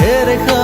Here they come.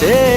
stay.